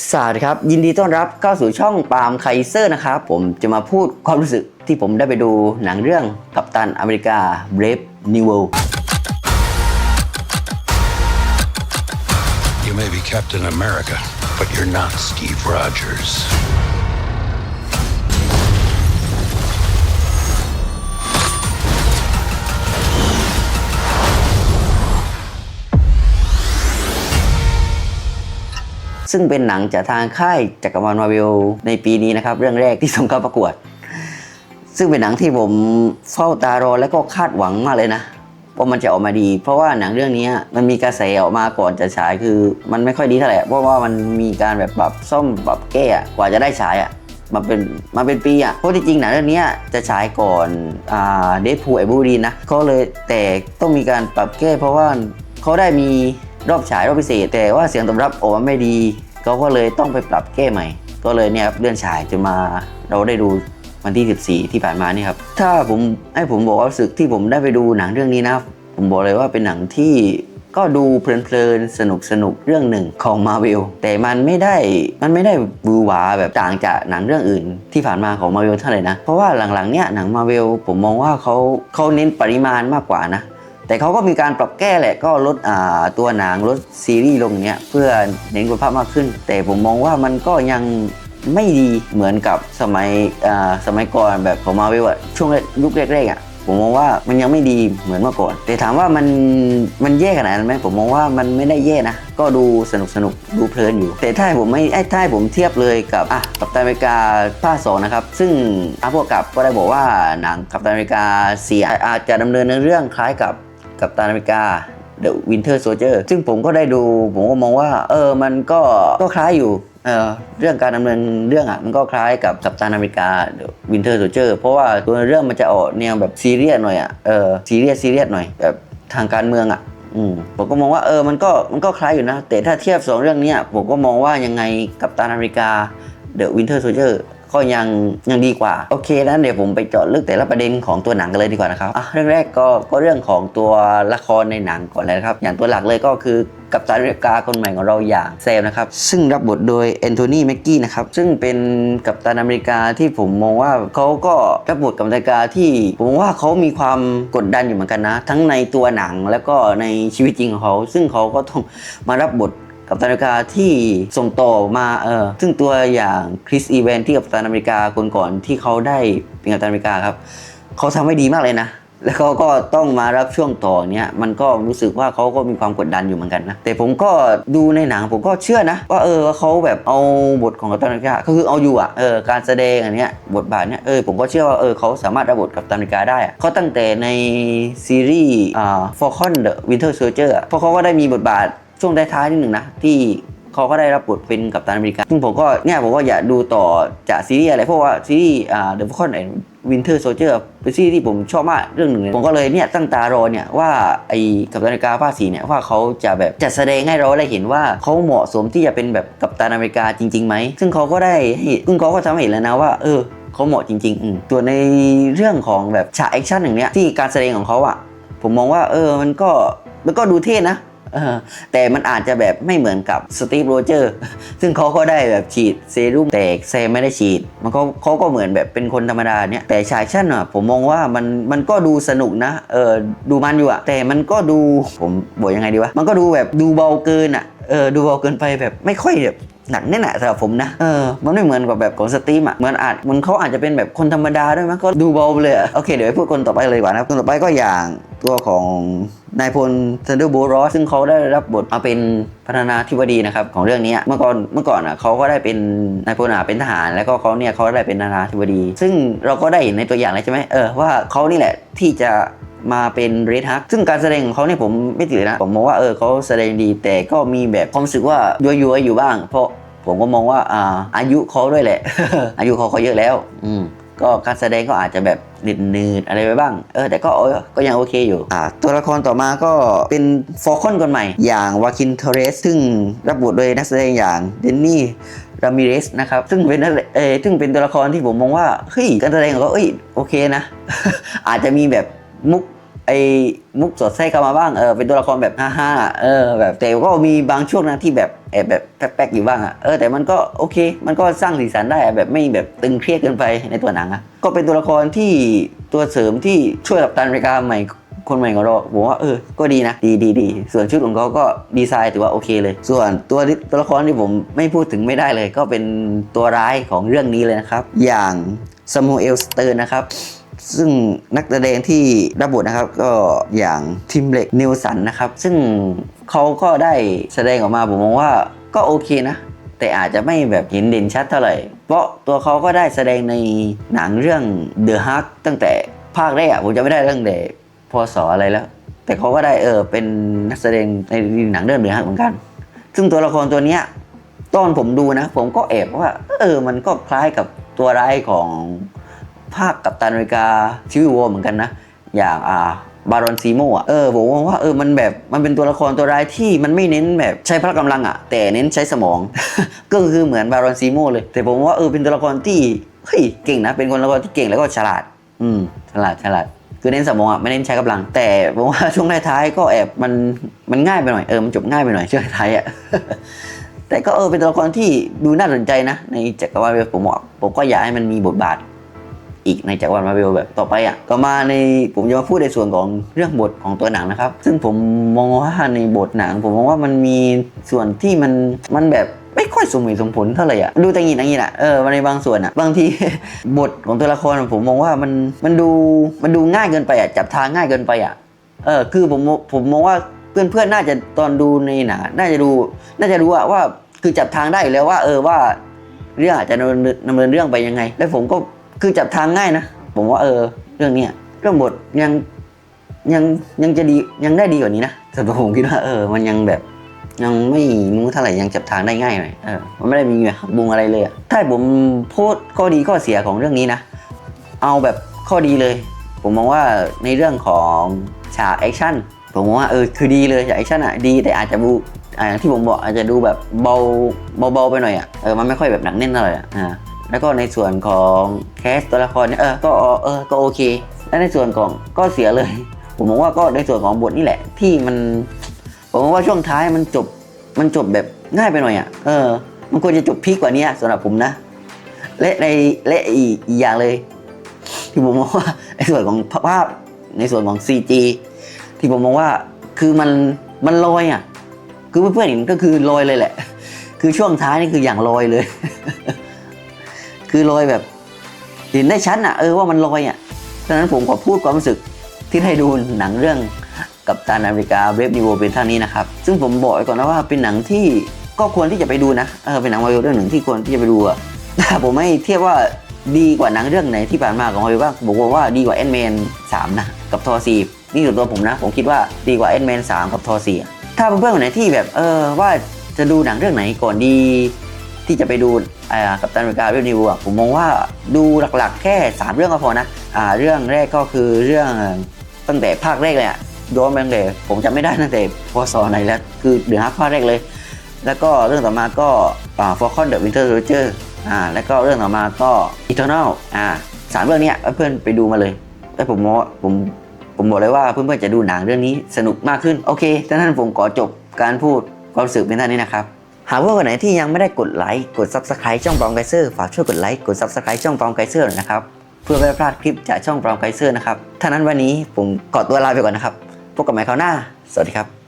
สวัสดีครับ ยินดีต้อนรับเข้าสู่ช่องปาล์มไคเซอร์นะครับ ผมจะมาพูดความรู้สึกที่ผมได้ไปดูหนังเรื่องกัปตันอเมริกา Brave New World You may be Captain America, but you're not Steve Rogers. ซึ่งเป็นหนังจากทางค่ายจักรวาลมาเวลในปีนี้นะครับ เรื่องแรกที่ส่งเข้าประกวด ซึ่งเป็นหนังที่ผมเฝ้าตารอและก็คาดหวังมากเลยนะว่ามันจะออกมาดี เพราะว่าหนังเรื่องนี้มันมีกระแสออกมาก่อนจะฉายคือมันไม่ค่อยดีเท่าไหร่เพราะว่ามันมีการแบบปรับซ่อมปรับแก้อะกว่าจะได้ฉายอะมาเป็นมาเป็นปีอะเพราะจริงหนังเรื่องนี้จะฉายก่อนอ่าเดดพูไอบูรีนะเขาเลยแต่ต้องมีการปรับแก้เพราะว่าเขาได้มีรอบฉายรอบพิเศษ แต่ว่าเสียงตอบรับออกมาไม่ดี เขาก็เลยต้องไปปรับแก้ใหม่ ก็เลยเนี่ยครับเลื่อนฉายจนมาเราได้ดูวันที่ 14 ที่ผ่านมานี่ครับ ถ้าผมให้ผมบอกว่ารู้สึกที่ผมได้ไปดูหนังเรื่องนี้นะผมบอกเลยว่าเป็นหนังที่ก็ดูเพลินๆ สนุกสนุกเรื่องหนึ่งของมาเวลแต่มันไม่ได้มันไม่ได้บวือหวาแบบต่างจากหนังเรื่องอื่น ที่ผ่านมาของมาเวลเท่าไหร่นะ เพราะว่าหลังๆเนี่ยหนังมาเวลผมมองว่าเขาเขาเน้นปริมาณมากกว่านะ แต่เขาก็มีการปรับแก้แหละก็ลดตัวหนังลดซีรีส์ลงเนี้ยเพื่อเน้นคุณภาพมากขึ้น แต่ผมมองว่ามันก็ยังไม่ดีเหมือนกับสมัยสมัยก่อนแบบของมาเวลอะช่วงยุคแรกๆอะผมมองว่ามันยังไม่ดีเหมือนเมื่อก่อน แต่ถามว่ามันมันแย่ขนาดนั้นไหมผมมองว่ามันไม่ได้แย่นะ ก็ดูสนุกสนุกดูเพลินอยู่ แต่ถ้าผมไม่ไอ้ถ้าผมเทียบเลยกับอะกัปตันอเมริกาภาคสองนะครับ ซึ่งอาพวกกับก็ได้บอกว่าหนังกัปตันอเมริกาเสียอาจจะดำเนินเรื่องคล้ายกับ กัปตันอเมริกา The Winter Soldier ซึ่งผมก็ได้ดูผมก็มองว่า เออมันก็ก็คล้ายอยู่เออเรื่องการดำเนินเรื่องอะมันก็คล้ายกับกัปตันอเมริกา The Winter Soldier เพราะว่าตัวเรื่องมันจะออกแนวแบบซีเรียสหน่อยอะเออซีเรียสซีเรียสหน่อยแบบทางการเมืองอะอืมผมก็มองว่าเออมันก็มันก็คล้ายอยู่นะ แต่ถ้าเทียบสองเรื่องนี้ผมก็มองว่ายังไงกัปตันอเมริกา The Winter Soldier ก็ยังยังดีกว่า โอเคนั้นเดี๋ยวผมไปเจาะลึกแต่ละประเด็นของตัวหนังกันเลยดีกว่านะครับอะเรื่องแรกก็ก็เรื่องของตัวละครในหนังก่อนเลยนะครับ อย่างตัวหลักเลยก็คือกัปตันอเมริกาคนใหม่ของเราอย่างแซมนะครับ ซึ่งรับบทโดยแอนโทนีแม็กกี้นะครับ ซึ่งเป็นกัปตันอเมริกาที่ผมมองว่าเขาก็รับบทกัปตันอเมริกาที่ผมว่าเขามีความกดดันอยู่เหมือนกันนะ ทั้งในตัวหนังแล้วก็ในชีวิตจริงของเขา ซึ่งเขาก็ต้องมารับบท กัปตันอเมริกาที่ส่งต่อมาเออซึ่งตัวอย่างคริสอีแวนที่กัปตันอเมริกาคนก่อนที่เขาได้เป็นกัปตันอเมริกาครับเขาทำได้ดีมากเลยนะ แล้วเขาก็ต้องมารับช่วงต่อเนี้ยมันก็รู้สึกว่าเขาก็มีความกดดันอยู่เหมือนกันนะ แต่ผมก็ดูในหนังผมก็เชื่อนะ ว่าเออว่าเขาแบบเอาบทของกัปตันอเมริกาก็คือเอาอยู่อะเออการแสดงอันเนี้ยบทบาทเนี้ยเออผมก็เชื่อว่าเออเขาสามารถรับบทกัปตันอเมริกาได้เขาตั้งแต่ในซีรีส์อ่า Falcon the Winter Soldier อะเพราะเขาก็ได้มีบทบาท ช่วงท้ายๆนิดหนึ่งนะ ที่เขาก็ได้รับบทเป็นกัปตันอเมริกาซึ่งผมก็เนี่ยผมก็อยากดูต่อจากซีรีส์อะไรเพราะว่าซีรีส์อ่า The Falcon and Winter Soldier เป็นซีรีส์ที่ผมชอบมากเรื่องหนึ่งเลยผมก็เลยเนี่ยตั้งตารอเนี่ยว่าไอ้กัปตันอเมริกาภาคสีเนี่ยว่าเขาจะแบบจะแสดงให้เราได้เห็นว่าเขาเหมาะสมที่จะเป็นแบบกัปตันอเมริกาจริงๆไหมซึ่งเขาก็ได้ซึ่งเขาก็ทำให้เห็นแล้วนะว่าเออเขาเหมาะจริงๆอตัวในเรื่องของแบบฉากแอคชั่นอย่างเนี้ยที่การแสดงของเขาอะผมมองว่าเออมันก็มันก็ดูเท่นะ แต่มันอาจจะแบบไม่เหมือนกับสตีฟโรเจอร์ ซึ่งเขาก็ได้แบบฉีดเซรุ่มแต่แซมไม่ได้ฉีด มันเขาเขาก็เหมือนแบบเป็นคนธรรมดาเนี่ยแต่ฉากชั่นอะผมมองว่ามันมันก็ดูสนุกนะเออดูมันอยู่อะแต่มันก็ดูผมบอกยังไงดีวะมันก็ดูแบบดูเบาเกินอะเออดูเบาเกินไปแบบไม่ค่อยแบบ หนักแน่นอะสำหรับผมนะเออมันไม่เหมือนกับแบบของสตรีมอะเหมือนอาจมันเขาอาจจะเป็นแบบคนธรรมดาด้วยมั้งก็ดูเบาไปเลยอะโอเคเดี๋ยวไปพูดคนต่อไปเลยดีกว่านะครับคนต่อไปก็อย่างตัวของนายพลเซนเดอร์โบรอสซึ่งเขาได้รับบทมาเป็นประธานาธิบดีนะครับของเรื่องนี้เมื่อก่อนเมื่อก่อนอะเขาก็ได้เป็นนายพลอะเป็นทหาร แล้วก็เขาเนี่ยเขาได้เป็นประธานาธิบดี ซึ่งเราก็ได้เห็นในตัวอย่างแล้วใช่ไหมเออว่าเขานี่แหละที่จะมาเป็นเรดฮักซึ่งการแสดงของเขาเนี่ยผมไม่ติดเลยนะ ผมมองว่าเออเขาแสดงดีแต่ก็มีแบบความรู้สึกว่ายัวๆอยู่บ้าง เพราะ ผมก็มองว่าอาอายุเขาด้วยแหละ อายุเขาเขาเยอะแล้ว อืมก็การแสดงก็อาจจะแบบหนืดๆอะไรไปบ้าง เออ แต่ก็เออก็ยังโอเคอยู่ อ่า ตัวละครต่อมาก็เป็นฟอร์คอนคนใหม่ อย่างวาคินเทเรส ซึ่งรับบทโดยนักแสดงอย่างเดนนี่รามิเรสนะครับ ซึ่งเป็นเออซึ่งเป็นตัวละครที่ผมมองว่า เฮ้ย การแสดงของเขาเอ้ย โอเคนะ อาจจะมีแบบมุก ไอ้มุกสอดไส้เข้ามาบ้างเออเป็นตัวละครแบบฮ่าๆเออแบบแต่ก็มีบางช่วงนะที่แบบแอบแบบแป๊กๆอยู่บ้างอะเออแต่มันก็โอเค มันก็สร้างสีสันได้แบบไม่แบบตึงเครียดเกินไปในตัวหนังอะก็เป็นตัวละครที่ตัวเสริมที่ช่วยกับตันอเมริกาใหม่คนใหม่ของเราผมว่าเออ ก็ดีนะ ดีดีดี ส่วนชุดของเขาก็ดีไซน์ถือว่าโอเคเลย ส่วนตัวตัวละครที่ผมไม่พูดถึงไม่ได้เลย ก็เป็นตัวร้ายของเรื่องนี้เลยนะครับ อย่างซามูเอลสเตอร์นะครับ ซึ่งนักแสดงที่รับบทนะครับก็อย่างทิมเล็กนิวสันนะครับ ซึ่งเขาก็ได้แสดงออกมาผมมองว่าก็โอเคนะ แต่อาจจะไม่แบบเห็นเด่นชัดเท่าไหร่ เพราะตัวเขาก็ได้แสดงในหนังเรื่อง The Hulk ตั้งแต่ภาคแรกผมจะไม่ได้เรื่องเดพศออะไรแล้ว แต่เขาก็ได้เออเป็นนักแสดงในหนังเรื่อง The Hulk เหมือนกัน ซึ่งตัวละครตัวเนี้ยตอนผมดูนะ ผมก็แอบว่า เออมันก็คล้ายกับตัวร้ายของ ภาคกับตันอเมริกาชีวิวเหมือนกันนะ อย่างอ่าบารอนซีโมอะ เออผมมองว่าเออมันแบบมันเป็นตัวละครตัวร้ายที่มันไม่เน้นแบบใช้พละกำลังอะ แต่เน้นใช้สมอง ก็คือเหมือนบารอนซีโมเลย แต่ผมว่าเออเป็นตัวละครที่เฮ้ยเก่งนะ เป็นคนละครที่เก่งแล้วก็ฉลาด อืมฉลาดฉลาดคือเน้นสมองอะไม่เน้นใช้กำลัง แต่ผมว่าช่วงท้ายๆก็แอบมันมันง่ายไปหน่อยเออมันจบง่ายไปหน่อยช่วงท้ายอะแต่ก็เออเป็นตัวละครที่ดูน่าสนใจนะ ในจักรวาลผมบอกผมก็อยากให้มันมีบทบาท อีกในจักรวาลมาเวลแบบต่อไปอะก็มาในผมจะมาพูดในส่วนของเรื่องบทของตัวหนังนะครับ ซึ่งผมมองว่าในบทหนัง ผมมองว่ามันมีส่วนที่มันมันแบบไม่ค่อยสมเหตุสมผลเท่าไหร่อะดูแต่งี้นะงี้น่ะเออในบางส่วนอะบางทีบทของตัวละครผมมองว่ามันมันดูมันดูง่ายเกินไปอะจับทางง่ายเกินไปอะเออคือผมผมมองว่าเพื่อนๆน่าจะตอนดูในหนังน่าจะดูน่าจะรู้อะว่าคือจับทางได้อยู่แล้วว่า เออว่า เรื่องอาจจะดำเนินดำเนินเรื่องไปยังไง แล้วผมก็ คือจับทางง่ายนะ ผมว่าเออ เรื่องเนี้ยเรื่องบทยังยังยังจะดียังได้ดีกว่านี้นะสำหรับผมคิดว่าเออ มันยังแบบ ยังไม่นู้เท่าไหร่ยังจับทางได้ง่ายหน่อยเออมันไม่ได้มีแบบบุงอะไรเลยอะถ้าผมพูดข้อดีข้อเสียของเรื่องนี้นะ เอาแบบข้อดีเลย ผมมองว่าในเรื่องของฉากแอคชั่นผมมองว่าเออคือดีเลยฉากแอคชั่นอะดีแต่อาจจะดูอ่าอย่างที่ผมบอกอาจจะดูแบบเบาเบาๆไปหน่อยอะเออมันไม่ค่อยแบบหนักแน่นเท่าไหร่อะอ่า แล้วก็ในส่วนของแคสตัวละครเนี่ยเออก็เออก็โอเค และในส่วนของก็เสียเลย ผมมองว่าก็ในส่วนของบทนี่แหละ ที่มันผมมองว่าช่วงท้ายมันจบมันจบแบบง่ายไปหน่อยอะเออ มันควรจะจบพีกกว่านี้สำหรับผมนะ และในและอีกอีกอย่างเลย ที่ผมมองว่าในส่วนของภาพในส่วนของ CG ที่ผมมองว่าคือมันมันลอยอะ คือเพื่อนๆเห็นก็คือลอยเลยแหละ คือช่วงท้ายนี่คืออย่างลอยเลย คือลอยแบบเห็นได้ชัดอะเออว่ามันลอยอะฉะนั้นผมขอพูดความรู้สึกที่ได้ดูหนังเรื่องกับตานอเมริกาเวฟนิโวเป็นเท่านี้นะครับ ซึ่งผมบอกไว้ก่อนนะว่าเป็นหนังที่ก็ควรที่จะไปดูนะเออเป็นหนังมาเวลเรื่องหนึ่งที่ควรที่จะไปดูอะถ้าผมไม่เทียบว่าดีกว่าหนังเรื่องไหนที่ผ่านมาของมาเวลบ้างผมบอกว่าดีกว่าแอนแมนสามนะกับทอซีนี่ส่วนตัวผมนะ ผมคิดว่าดีกว่าแอนแมนสามกับทอซีถ้าเพื่อนๆคนไหนที่แบบเออว่าจะดูหนังเรื่องไหนก่อนดี ที่จะไปดูกับตันอเมริกาเรื่องนิวอะผมมองว่าดูหลักๆ แค่ 3 เรื่องก็พอนะอ่าเรื่องแรกก็คือเรื่องตั้งแต่ภาคแรกเลยอะย้อนไปตั้งแต่ผมจำไม่ได้ตั้งแต่พศไหนแล้ว คือเดือนฮักภาคแรกเลย แล้วก็เรื่องต่อมาก็ฟอ่า Falcon the Winter Soldier อ่าแล้วก็เรื่องต่อมาก็ Eternal อ่าสามเรื่องนี้เพื่อนไปดูมาเลยแล้วผมว่าผมผมบอกเลยว่าเพื่อนๆจะดูหนังเรื่องนี้สนุกมากขึ้น โอเคดังนั้นผมขอจบการพูดความรู้สึกเป็นท่านนี้นะครับ หากเพื่อนคนไหนที่ยังไม่ได้กดไลค์กด Subscribe ช่องปอมไกเซอร์ฝากช่วยกดไลค์กด Subscribe ช่องปอมไกเซอร์หน่อยนะครับเพื่อไม่ให้พลาดคลิปจากช่องปอมไกเซอร์นะครับท่านั้นวันนี้ผมขอตัวลาไปก่อนนะครับพบกันใหม่คราวหน้า สวัสดีครับ